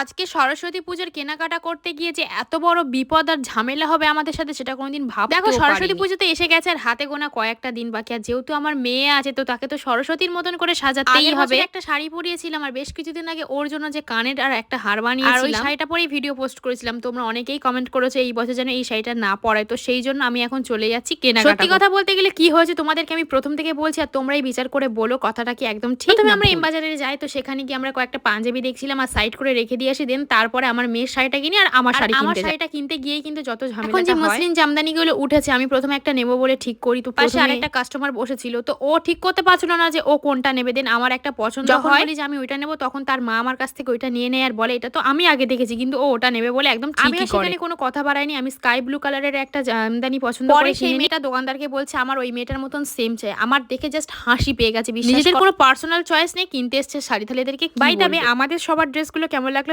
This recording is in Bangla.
আজকে সরস্বতী পুজোর কেনাকাটা করতে গিয়ে যে এত বড় বিপদ আর ঝামেলা হবে আমাদের সাথে সেটা কোনোদিন ভাব দেখো সরস্বতী পুজোতে এসে গেছে আর হাতে গোনা কয়েকটা দিন বাকি। আর যেহেতু আমার মেয়ে আছে তো তাকে তো সরস্বতীর মতন করে সাজাতেই হবে। একটা শাড়ি পরিয়েছিলাম আর বেশ কিছুদিন আগে ওর জন্য যে কানের আর একটা হার বানিয়েছিলাম আর ওই শাড়িটা পরেই ভিডিও পোস্ট করেছিলাম। তোমরা অনেকেই কমেন্ট করেছ এই বছর যেন এই শাড়িটা না পরায়। তো সেই জন্য আমি এখন চলে যাচ্ছি কেনাকাটা সত্যি কথা বলতে গেলে কি হয়েছে তোমাদেরকে আমি প্রথম থেকে বলছি আর তোমরাই বিচার করে বলো কথাটা কি একদম ঠিক তবে আমরা এম বাজারে যাই তো সেখানে গিয়ে আমরা কয়েকটা পাঞ্জাবি দেখছিলাম আর সাইড করে রেখে দিয়ে আসি দেন তারপরে আমার মেয়ের শাড়িটা কিনি আর আমার শাড়ি আমার শাড়িটা কিনতে গিয়েই কিন্তু যত ঝামেলা এখন যে মসলিন জামদানিগুলো উঠেছে আমি প্রথমে একটা নেব বলে ঠিক করি তো পাশে আরেকটা কাস্টমার বসেছিল তো ও ঠিক করতে পারছিল না যে ও কোনটা নেবে। দেন আমার একটা পছন্দ বলি যে আমি ওইটা নেব তখন তার মা আমার কাছ থেকে ওইটা নিয়ে নেয় আর বলে এটা তো আমি আগে দেখেছি কিন্তু ও ওটা নেবে বলে একদম আমি সেখানে কোনো কথা বাড়াইনি আমি স্কাই ব্লু কালারের একটা জামদানি পছন্দ করে সেই মেয়েটা দোকানদারকে বলছে আমার ওই মেয়েটার মতন সেম চাই। আমার দেখে জাস্ট হাসি পেয়ে গেছে নিজেদের কোনো পার্সোনাল চয়েস নেই কিনতে এসছে শাড়ি তাহলে এদেরকে বাই তবে আমাদের সবার ড্রেসগুলো কেমন লাগল?